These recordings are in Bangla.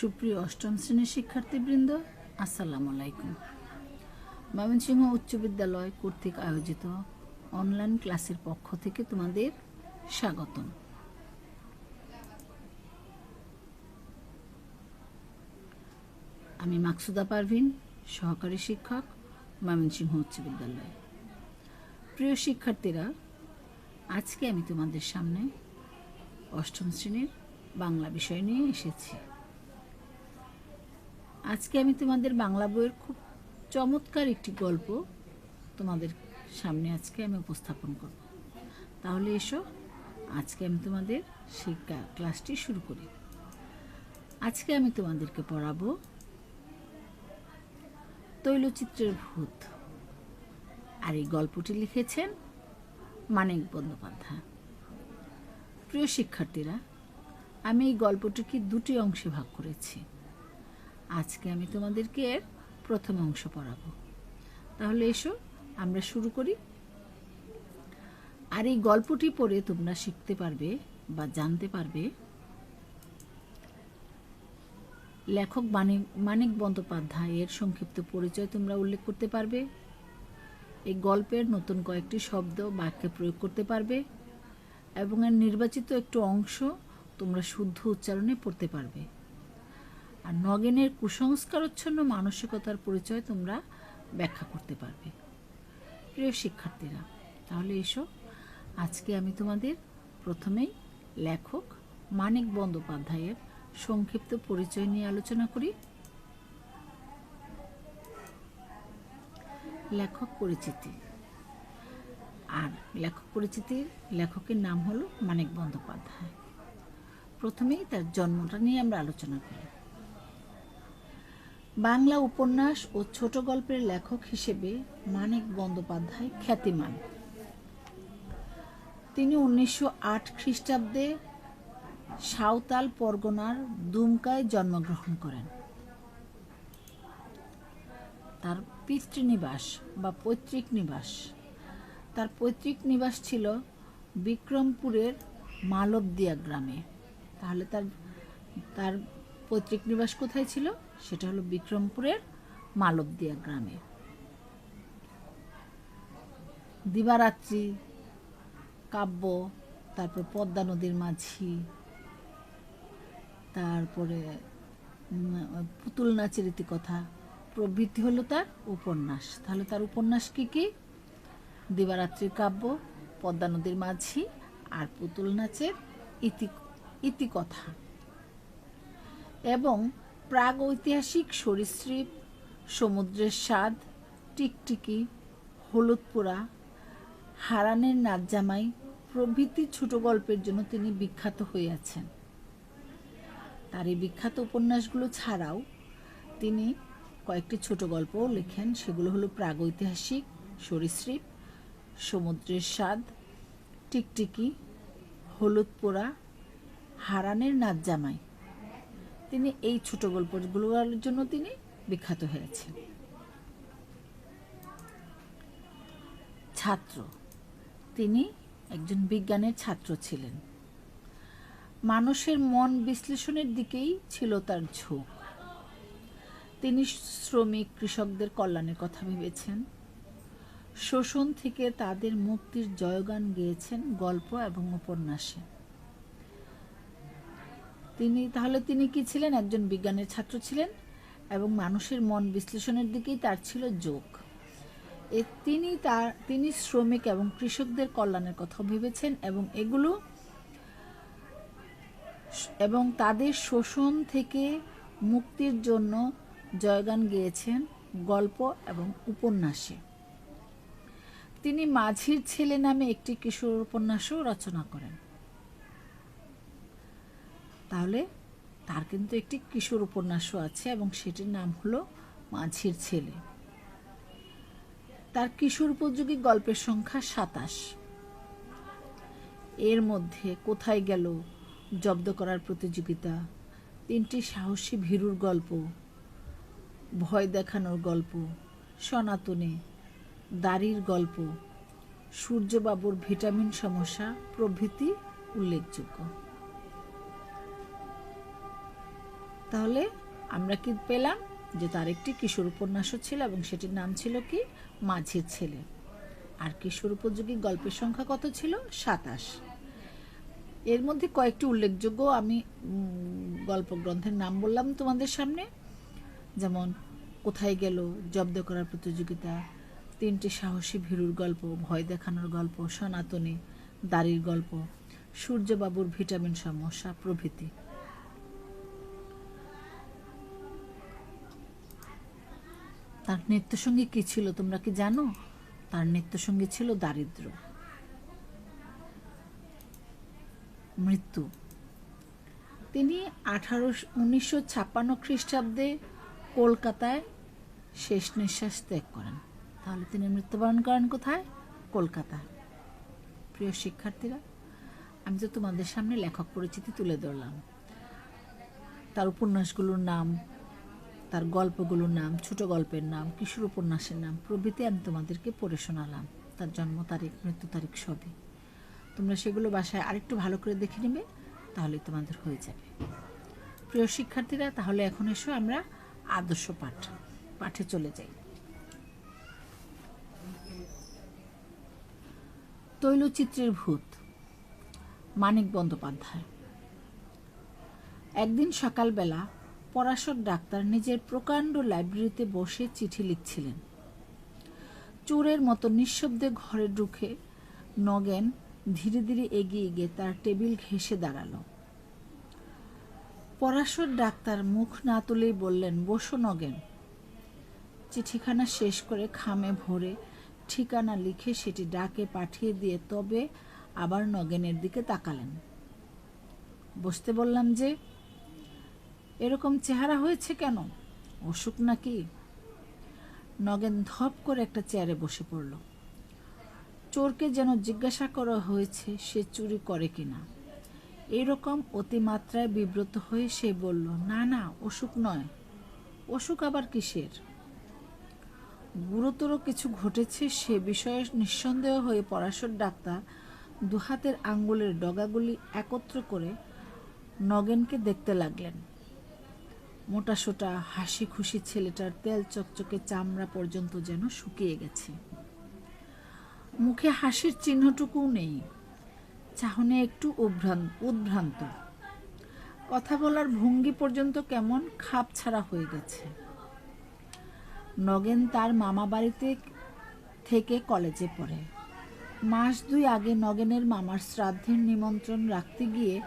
সুপ্রিয় অষ্টম শ্রেণির শিক্ষার্থীবৃন্দ, আসসালামু আলাইকুম। ময়মনসিংহ উচ্চ বিদ্যালয় কর্তৃক আয়োজিত অনলাইন ক্লাসের পক্ষ থেকে তোমাদের স্বাগতম। আমি মাকসুদা পারভিন, সহকারী শিক্ষক, ময়মনসিংহ উচ্চ বিদ্যালয়। প্রিয় শিক্ষার্থীরা, আজকে আমি তোমাদের সামনে অষ্টম শ্রেণির বাংলা বিষয় নিয়ে এসেছি। আজকে আমি তোমাদের বাংলা বইয়ের খুব চমৎকার একটি গল্প তোমাদের সামনে আজকে আমি উপস্থাপন করব। তাহলে এসো, আজকে আমি তোমাদের সেই ক্লাসটি শুরু করি। আজকে আমি তোমাদেরকে পড়াবো তৈলচিত্রের ভূত। আর এই গল্পটি লিখেছেন মানিক বন্দ্যোপাধ্যায়। প্রিয় শিক্ষার্থীরা, আমি এই গল্পটিকে দুটি অংশে ভাগ করেছি। আজকে আমি তোমাদেরকে এর প্রথম অংশ পড়াবো। তাহলে এসো, আমরা শুরু করি। আর এই গল্পটি পড়ে তোমরা শিখতে পারবে বা জানতে পারবে। লেখক মানিক মানিক বন্দ্যোপাধ্যায় এর সংক্ষিপ্ত পরিচয় তোমরা উল্লেখ করতে পারবে। এই গল্পের নতুন কয়েকটি শব্দ বাক্যে প্রয়োগ করতে পারবে এবং এর নির্বাচিত একটু অংশ তোমরা শুদ্ধ উচ্চারণে পড়তে পারবে। আর নগেনের কুসংস্কারচ্ছন্ন মানসিকতার পরিচয় তোমরা ব্যাখ্যা করতে পারবে। প্রিয় শিক্ষার্থীরা, তাহলে এসো। আজকে আমি তোমাদের প্রথমেই লেখক মানিক বন্দ্যোপাধ্যায়ের সংক্ষিপ্ত পরিচয় নিয়ে আলোচনা করি। লেখক পরিচিতি। আর লেখক পরিচিতির লেখকের নাম হলো মানিক বন্দ্যোপাধ্যায়। প্রথমেই তার জন্মটা নিয়ে আমরা আলোচনা করি। বাংলা উপন্যাস ও ছোট গল্পের লেখক হিসেবে মানিক বন্দ্যোপাধ্যায় খ্যাতিমান। তিনি উনিশশো আট খ্রিস্টাব্দে সাঁওতাল পরগনার দুমকায় জন্মগ্রহণ করেন। তার পিতৃনিবাস বা পৈতৃক নিবাস। তার পৈতৃক নিবাস ছিল বিক্রমপুরের মালবদিয়া গ্রামে। তাহলে তার তার পৈতৃক নিবাস কোথায় ছিল? সেটা হলো বিক্রমপুরের মালবদিয়া গ্রামে। দিবারাত্রি, কাব্য, তারপর পদ্মা নদীর মাঝি, তারপরে পুতুল নাচের ইতিকথা, প্রভৃতি হলো তার উপন্যাস। তাহলে তার উপন্যাস কি কি? দিবারাত্রির কাব্য, পদ্মা নদীর মাঝি আর পুতুল নাচের ইতি, ইতিকথা। এবং প্রাগ ঐতিহাসিক সরীসৃপ, সমুদ্রের স্বাদ, টিকটিকি হলুদপোড়া হারানের নাচজামাই প্রভৃতি ছোট গল্পের জন্য তিনি বিখ্যাত আছেন তার এই বিখ্যাত উপন্যাসগুলো ছাড়াও তিনি কয়েকটি ছোট গল্পও লেখেন, সেগুলো হলো প্রাগৈতিহাসিক, সরীসৃপ, সমুদ্রের স্বাদ, টিকটিকি, হলুদ পোড়া, হারানের নাচ জামাই তিনি এই ছোট গল্পগুলোর জন্য তিনি বিখ্যাত হয়েছেন। ছাত্র। তিনি একজন বিজ্ঞানের ছাত্র ছিলেন। মানুষের মন বিশ্লেষণের দিকেই ছিল তার ঝোঁক। তিনি শ্রমিক কৃষকদের কল্যাণের কথা ভেবেছেন। শোষণ থেকে তাদের মুক্তির জয়গান গেয়েছেন গল্প এবং উপন্যাসে। তিনি, তাহলে তিনি কি ছিলেন? একজন বিজ্ঞানের ছাত্র ছিলেন এবং মানুষের মন বিশ্লেষণের দিকেই তার ছিল যোগ। এ তিনি তার, তিনি শ্রমিক এবং কৃষকদের কল্যাণের কথা ভেবেছেন এবং এগুলো এবং তাদের শোষণ থেকে মুক্তির জন্য জয়গান গেয়েছেন গল্প এবং উপন্যাসে। তিনি মাঝির ছেলে নামে একটি কিশোর উপন্যাসও রচনা করেন। তাহলে তার কিন্তু একটি কিশোর উপন্যাসও আছে এবং সেটির নাম হলো মাঝির ছেলে। তার কিশোর উপযোগী গল্পের সংখ্যা সাতাশ। এর মধ্যে কোথায় গেল জব্দ করার প্রতিযোগিতা, তিনটি সাহসী ভীরুর গল্প, ভয় দেখানোর গল্প, সনাতনে, দাড়ির গল্প, সূর্যবাবুর ভিটামিন সমস্যা প্রভৃতি উল্লেখযোগ্য। তাহলে আমরা কি পেলাম যে তার একটি কিশোর উপন্যাসও ছিল এবং সেটির নাম ছিল কি? মাঝির ছেলে। আর কিশোর উপযোগী গল্পের সংখ্যা কত ছিল? সাতাশ। এর মধ্যে কয়েকটি উল্লেখযোগ্য আমি গল্প গ্রন্থের নাম বললাম তোমাদের সামনে। যেমন, কোথায় গেল, জব্দ করার প্রতিযোগিতা, তিনটি সাহসী ভীরুর গল্প, ভয় দেখানোর গল্প, সনাতনী, দাড়ির গল্প, সূর্যবাবুর ভিটামিন সমস্যা প্রভৃতি। তার নৃত্যসঙ্গী কি ছিল তোমরা কি জানো? তার নৃত্যসঙ্গী ছিল দারিদ্র। মৃত্যু। তিনি আঠারো উনিশশো ছাপ্পান্ন খ্রিস্টাব্দে কলকাতায় শেষ নিঃশ্বাস ত্যাগ করেন। তাহলে তিনি মৃত্যুবরণ করেন কোথায়? কলকাতায়। প্রিয় শিক্ষার্থীরা, আমি তো তোমাদের সামনে লেখক পরিচিতি তুলে ধরলাম, তার উপন্যাসগুলোর নাম তার গল্পগুলোর নাম, ছোট গল্পের নাম কিশোর উপন্যাসের নাম প্রভৃতি আমি তোমাদেরকে পড়ে শোনালাম। তার জন্ম তারিখ, মৃত্যু তারিখ সবই। তোমরা সেগুলো বাসায় আরেকটু ভালো করে দেখে নেবে তাহলে তোমাদের হয়ে যাবে। প্রিয় শিক্ষার্থীরা, তাহলে এখন এসো আমরা আদর্শ পাঠ, পাঠে চলে যাই। তৈলচিত্রের ভূত, মানিক বন্দ্যোপাধ্যায়। একদিন সকালবেলা পরাশর ডাক্তার নিজের প্রকাণ্ড লাইব্রেরিতে বসে চিঠি লিখছিলেন। চোরের মতো নিঃশব্দে ঘরে ঢুকে নগেন ধীরে ধীরে এগিয়ে গিয়ে তার টেবিল ঘেঁষে দাঁড়াল। পরাশর ডাক্তার মুখ না তুলেই বললেন, বসো নগেন। চিঠিখানা শেষ করে খামে ভরে ঠিকানা লিখে সেটি ডাকে পাঠিয়ে দিয়ে তবে আবার নগেনের দিকে তাকালেন। বসতে বললাম যে এরকম চেহারা হয়েছে কেন? অসুখ নাকি? নগেন ধপ করে একটা চেয়ারে বসে পড়ল। চোরকে যেন জিজ্ঞাসা করা হয়েছে, সে চুরি করে কিনা। এরকম অতিমাত্রায় বিব্রত হয়ে সে বলল, না না, অসুখ নয়। অসুখ আবার কিসের? গুরুতর কিছু ঘটেছে, সে বিষয়ে নিঃসন্দেহ হয়ে পরাশর ডাক্তার দুহাতের আঙ্গুলের ডগাগুলি একত্র করে নগেনকে দেখতে লাগলেন। মোটাসোটা হাসি খুশি ছেলেটার তেল চকচকে চামড়া পর্যন্ত যেন শুকিয়ে গেছে। মুখে হাসির চিহ্নটুকুও নেই, চাহনে একটু উভ্রান্ত, উদ্ভ্রান্ত। কথা বলার ভঙ্গি পর্যন্ত কেমন খাপ ছাড়া হয়ে গেছে। নগেন তার মামা বাড়িতে থেকে কলেজে পড়ে। মাস দুই আগে নগেনের মামার শ্রাদ্ধের নিমন্ত্রণ রাখতে গিয়ে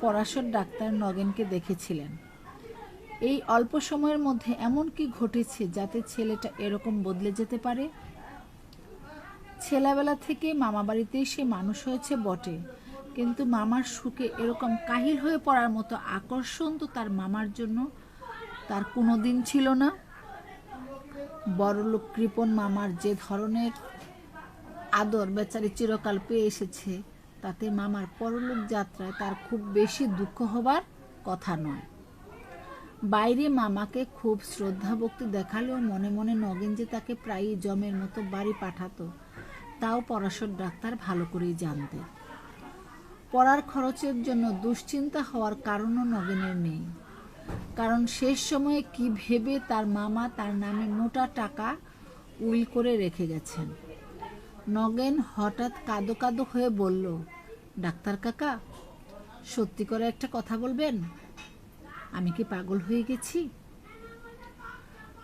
পরাশর ডাক্তার নগেনকে দেখেছিলেন। এই অল্প সময়ের মধ্যে এমন কি ঘটেছে যাতে ছেলেটা এরকম বদলে যেতে পারে? ছেলেবেলা থেকে মামা বাড়িতেই সে মানুষ হয়েছে বটে। কিন্তু মামার সুখে এরকম কাহিল হয়ে পড়ার মতো আকর্ষণ তো তার মামার জন্য তার কোনো দিন ছিল না। বড়লোক কৃপণ মামার যে ধরনের আদর বেচারি চিরকাল পেয়ে এসেছে, তাতে মামার পরলোক যাত্রায় তার খুব বেশি দুঃখ হবার কথা নয়। বাইরে মামাকে খুব শ্রদ্ধা ভক্তি দেখালেও মনে মনে নগেন যে তাকে প্রায়ই জমের মতো বাড়ি পাঠাতো, তাও পরাশর ডাক্তার ভালো করেই জানতে। পড়ার খরচের জন্য দুশ্চিন্তা হওয়ার কারণও নগেনের নেই। কারণ শেষ সময়ে কি ভেবে তার মামা তার নামে মোটা টাকা উইল করে রেখে গেছেন। নগেন হঠাৎ কাদো কাদো হয়ে বলল, ডাক্তার কাকা, সত্যি করে একটা কথা বলবেন? আমি কি পাগল হয়ে গেছি?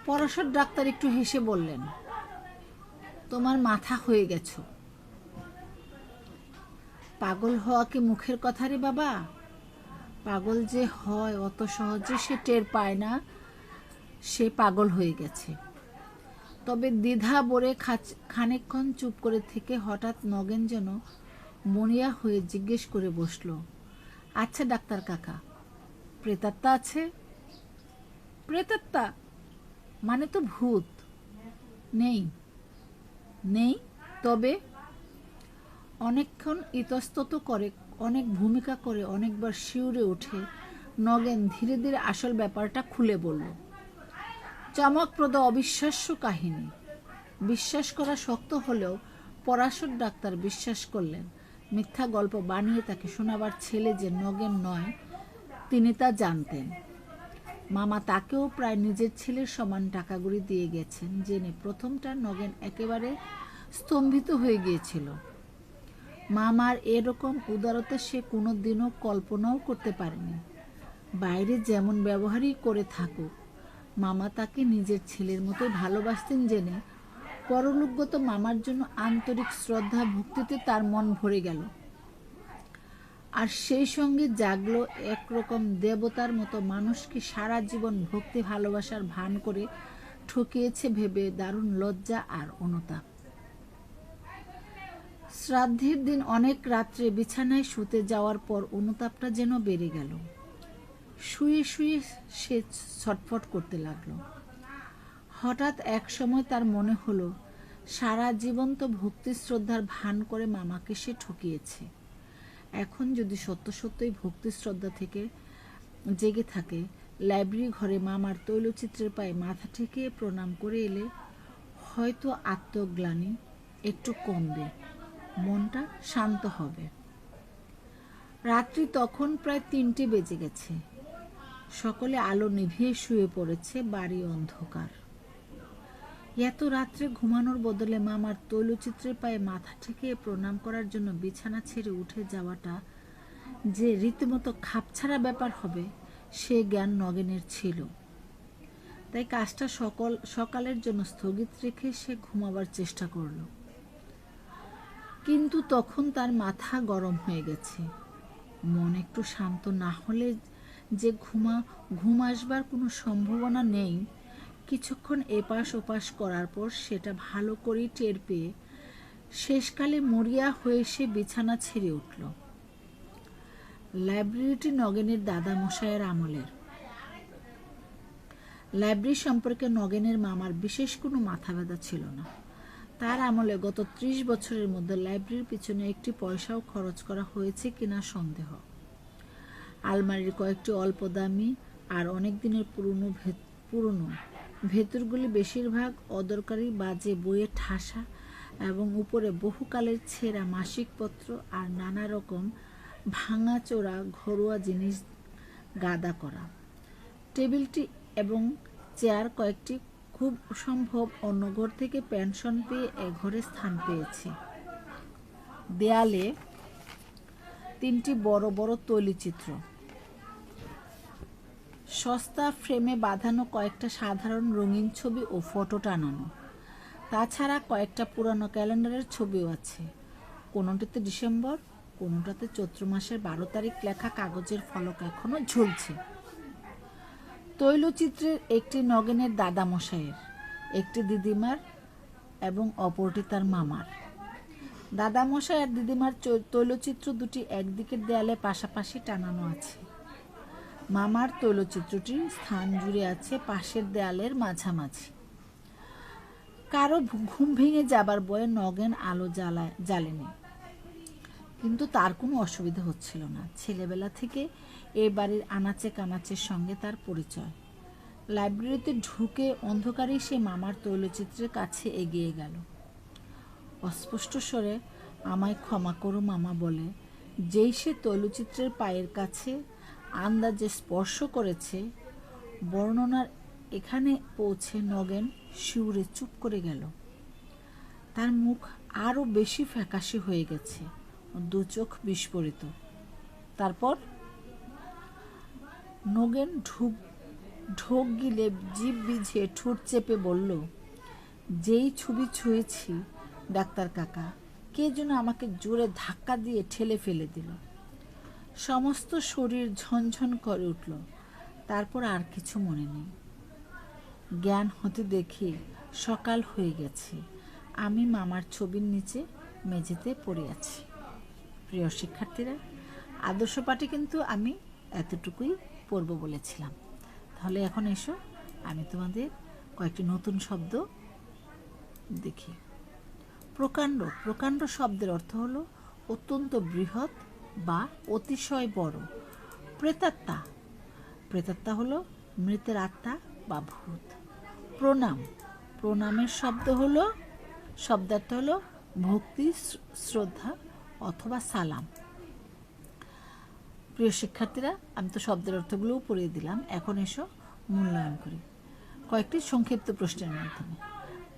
পরাশর ডাক্তার একটু হেসে বললেন, তোমার মাথা হয়ে গেছ। পাগল হওয়া কি মুখের কথা রে বাবা? পাগল যে হয়, অত সহজে সে টের পায় না, সে পাগল হয়ে গেছে। তবে দ্বিধা বরে খানিকক্ষণ চুপ করে থেকে হঠাৎ নগেন যেন মনিয়া হয়ে জিজ্ঞেস করে বসল আচ্ছা ডাক্তার কাকা প্রেতাত্মা আছে? প্রেতাত্মা মানে তো ভূত। নেই। নেই, তবে অনেকক্ষণ ইতস্তত করে, অনেক ভূমিকা করে, অনেকবার শিউরে ওঠে, নগেন ধীরে ধীরে আসল ব্যাপারটা খুলে বলল, চমকপ্রদ অবিশ্বাস্য কাহিনী। বিশ্বাস করা শক্ত হলেও পরাশর ডাক্তার বিশ্বাস করলেন। মিথ্যা গল্প বানিয়ে তাকে শোনাবার ছেলে যে নগেন নয় তিনি তা জানতেন। মামা তাকেও প্রায় নিজের ছেলের সমান টাকাগুলি দিয়ে গেছেন, জেনে প্রথমটা নগেন একেবারে স্তম্ভিত হয়ে গিয়েছিল। মামার এরকম উদারতা সে কোনো দিনও কল্পনাও করতে পারেনি। বাইরে যেমন ব্যবহারই করে থাকুক, মামা তাকে নিজের ছেলের মতো ভালোবাসতেন জেনে পরলোকগত মামার জন্য আন্তরিক শ্রদ্ধা, ভক্তিতে তার মন ভরে গেল। আর সেই সঙ্গে জাগলো একরকম দেবতার মতো মানুষকে সারা জীবন ভক্তি ভালোবাসার ভান করে ঠকিয়েছে ভেবে দারুণ লজ্জা আর অনুতাপ। শ্রাদ্ধের দিন অনেক রাত্রে বিছানায় শুতে যাওয়ার পর অনুতাপটা যেন বেড়ে গেল। শুয়ে শুয়ে সে ছটফট করতে লাগল। হঠাৎ এক সময় তার মনে হলো, সারা জীবন তো ভক্তি শ্রদ্ধার ভান করে মামাকে সে ঠকিয়েছে। এখন যদি সত্য সত্যই ভক্তি শ্রদ্ধা থেকে জেগে থাকে, লাইব্রেরি ঘরে মামার তৈলচিত্রের পায়ে মাথা ঠেকিয়ে প্রণাম করে এলে হয়তো আত্মগ্লানি একটু কমবে, মনটা শান্ত হবে। রাত্রি তখন প্রায় তিনটে বেজে গেছে। সকলে আলো নিভিয়ে শুয়ে পড়েছে বাড়ি অন্ধকার। এত রাত্রে ঘুমানোর বদলে মামার তৈলচিত্রের পায়ে মাথা ঠেকিয়ে প্রণাম করার জন্য বিছানা ছেড়ে উঠে যাওয়াটা যে রীতিমতো খাপছাড়া ব্যাপার হবে, সে জ্ঞান নগেনের ছিল। তাই কাজটা সকল, সকালের জন্য স্থগিত রেখে সে ঘুমাবার চেষ্টা করল। কিন্তু তখন তার মাথা গরম হয়ে গেছে। মন একটু শান্ত না হলে যে ঘুমা, ঘুম আসবার কোনো সম্ভাবনা নেই কিছুক্ষণ এপাশ ওপাশ করার পর সেটা ভালো করেই টের পেয়ে শেষকালে মরিয়া হয়ে সে বিছানা ছেড়ে উঠল। লাইব্রেরিটি নগেনের দাদা মশাইয়ের আমলের। লাইব্রেরি সম্পর্কে নগেনের মামার বিশেষ কোনো মাথা ব্যথা ছিল না। তার আমলে গত ত্রিশ বছরের মধ্যে লাইব্রেরির পিছনে একটি পয়সাও খরচ করা হয়েছে কিনা সন্দেহ। আলমারির কয়েকটি অল্প দামি আর অনেক দিনের পুরনো পুরনো ভেতরগুলি বেশিরভাগ অদরকারি বাজে বইয়ে ঠাসা এবং উপরে বহুকালের ছেঁড়া মাসিকপত্র আর নানা রকম ভাঙাচোরা ঘরোয়া জিনিস গাদা করা। টেবিলটি এবং চেয়ার কয়েকটি খুব সম্ভব অন্য ঘর থেকে পেনশন পেয়ে এ ঘরে স্থান পেয়েছে। দেয়ালে তিনটি বড় বড় তৈলিচিত্র। সস্তা ফ্রেমে বাঁধানো কয়েকটা সাধারণ রঙিন ছবি ও ফটো টানানো। তাছাড়া কয়েকটা পুরানো ক্যালেন্ডারের ছবিও আছে। কোনোটিতে ডিসেম্বর, কোনোটাতে চৈত্র মাসের বারো তারিখ লেখা কাগজের ফলক এখনও ঝুলছে। তৈলচিত্রের একটি নগেনের দাদামশাইয়ের, একটি দিদিমার এবং অপরটি তার মামার। দাদামশাই আর দিদিমার তৈলচিত্র দুটি একদিকের দেয়ালে পাশাপাশি টানানো আছে। মামার তৈলচিত্রটির স্থান জুড়ে আছে পাশের দেয়ালের মাঝামাঝি। কারও ঘুম ভেঙে যাবার বয়ে নগেন আলো জ্বালায় জ্বালেনি। কিন্তু তার কোনো অসুবিধা হচ্ছিল না। ছেলেবেলা থেকে এ বাড়ির আনাচে কানাচের সঙ্গে তার পরিচয়। লাইব্রেরিতে ঢুকে অন্ধকারে সে মামার তৈলচিত্রের কাছে এগিয়ে গেল। অস্পষ্ট স্বরে, আমায় ক্ষমা করো মামা বলে, যেই সে তৈলচিত্রের পায়ের কাছে আন্দাজে স্পর্শ করেছে, বর্ণনার এখানে পৌঁছে নগেন শিউরে চুপ করে গেল। তার মুখ আরও বেশি ফ্যাকাশে হয়ে গেছে, দু চোখ বিস্ফোরিত। তারপর নগেন ঢুক, ঢোক গিলে জিভ বিঝে ঠোঁট চেপে বলল, যেই ছবি ছুঁয়েছি, ডাক্তার কাকা, কে যেন আমাকে জোরে ধাক্কা দিয়ে ঠেলে ফেলে দিল। সমস্ত শরীর ঝনঝন করে উঠল। তারপর আর কিছু মনে নেই। জ্ঞান হতে দেখি সকাল হয়ে গেছে। আমি মামার ছবির নিচে মেঝেতে পড়ে আছি। প্রিয় শিক্ষার্থীরা, আদর্শ পাঠে কিন্তু আমি এতটুকুই পড়ব বলেছিলাম। তাহলে এখন এসো, আমি তোমাদের কয়েকটি নতুন শব্দ দেখি। প্রকাণ্ড প্রকাণ্ড শব্দের অর্থ হলো অত্যন্ত বৃহৎ বা অতিশয় বড়। প্রেতাত্মা। প্রেতাত্মা হলো মৃতের আত্মা বা ভূত। প্রণাম। প্রণামের শব্দ হলো, শব্দার্থ হলো ভক্তি শ্রদ্ধা অথবা সালাম। প্রিয় শিক্ষার্থীরা, আমি তো শব্দের অর্থগুলোও পড়িয়ে দিলাম, এখন এসো মূল্যায়ন করি। কয়েকটি সংক্ষিপ্ত প্রশ্নের মাধ্যমে।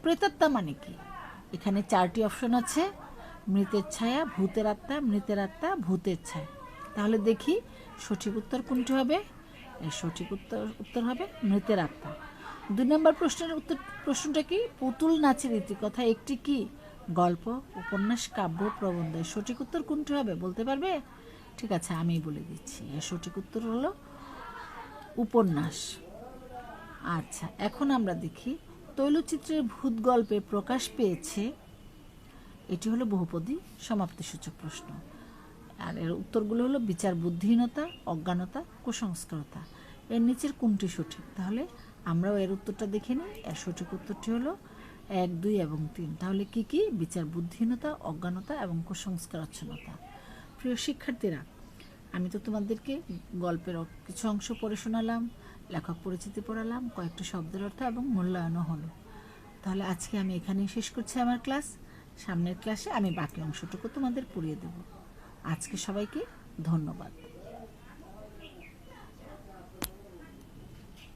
প্রেতাত্মা মানে কি? এখানে চারটি অপশন আছে। মৃতের ছায়া, ভূতের আত্মা, মৃতের আত্মা, ভূতের ছায়া। তাহলে দেখি সঠিক উত্তর কোনটি হবে? সঠিক উত্তর উত্তর হবে মৃতের আত্মা। দুই নম্বর প্রশ্নের উত্তর, প্রশ্নটা কি? পুতুল নাচের ইতিকথা একটি কি? গল্প, উপন্যাস, কাব্য, প্রবন্ধ। সঠিক উত্তর কোনটি হবে বলতে পারবে? ঠিক আছে আমি বলে দিচ্ছি। এর সঠিক উত্তর হলো উপন্যাস। আচ্ছা এখন আমরা দেখি, তৈলচিত্রের ভূত গল্পে প্রকাশ পেয়েছে এটি হলো বহুপদী সমাপ্তিসূচক প্রশ্ন। আর এর উত্তরগুলো হলো বিচার বুদ্ধিহীনতা, অজ্ঞানতা, কুসংস্কারতা। এর নিচের কোনটি সঠিক? তাহলে আমরাও এর উত্তরটা দেখে নিই। এর সঠিক উত্তরটি হলো এক, দুই এবং তিন। তাহলে কি কি? বিচার বুদ্ধিহীনতা, অজ্ঞানতা এবং কুসংস্কারাচ্ছন্নতা। প্রিয় শিক্ষার্থীরা, আমি তো তোমাদেরকে গল্পের কিছু অংশ পড়ে শোনালাম, লেখক পরিচিতি পড়ালাম, কয়েকটি শব্দের অর্থ এবং মূল্যায়নও হলো। তাহলে আজকে আমি এখানেই শেষ করছি আমার ক্লাস। সামনের ক্লাসে আমি বাকি অংশটুকু তোমাদের পড়িয়ে দেব। আজকে সবাইকে ধন্যবাদ।